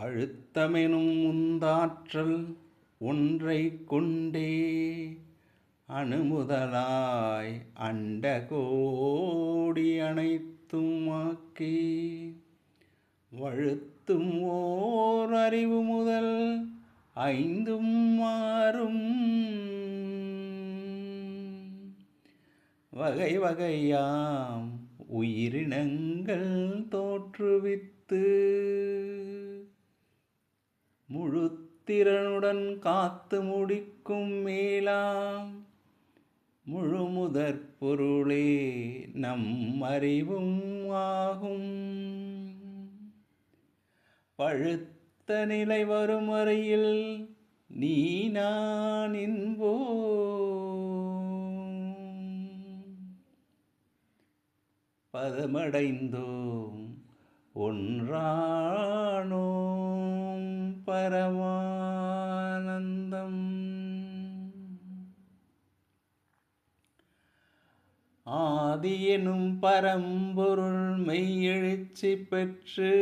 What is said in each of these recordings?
அழுத்தமெனும் உந்தாற்றல் ஒன்றை கொண்டே அணுமுதலாய் அண்ட கோடி அனைத்துமாக்கி வழுத்தும் ஓர் அறிவு முதல் ஐந்தும் மாறும் வகை வகையாம் உயிரினங்கள் தோற்றுவித்து முழுத்திறனுடன் காத்து முடிக்கும் மேலாம். முழுமுதற் பொருளே நம் அறிவும் ஆகும். பழுத்த நிலை வரும் வரையில் நீ நான் என்போ பதமடைந்தோம் ஒன்றா பரமானந்தம். ஆதி எனும் பரம்பொருள் மெய்யெழுச்சி பெற்று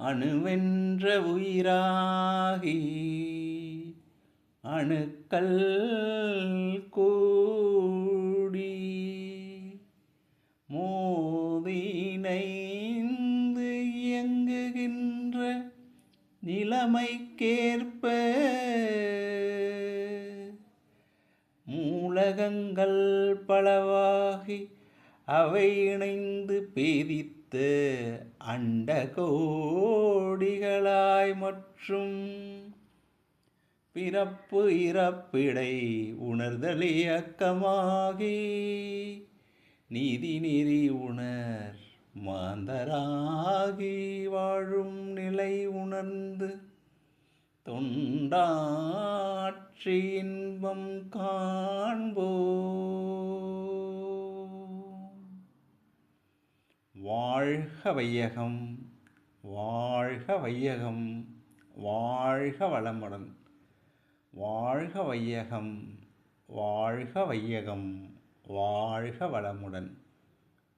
அணுவென்ற உயிராகி அணுக்கள் கூடி மோதினை நிலைமைக்கேற்ப மூலகங்கள் பலவாகி அவை இணைந்து பேதித்த அண்ட கோடிகளாய் மற்றும் பிறப்பு இறப்பிடை உணர்தல் இயக்கமாகி நீதி நெறி உணர் மாந்தராகி வாழும் நிலை உணர்ந்து தொண்டாற்றி இன்பம் காண்போ. வாழ்க வையகம் வாழ்க வையகம் வாழ்க வளமுடன். வாழ்க வையகம் வாழ்க வையகம் வாழ்க வளமுடன்.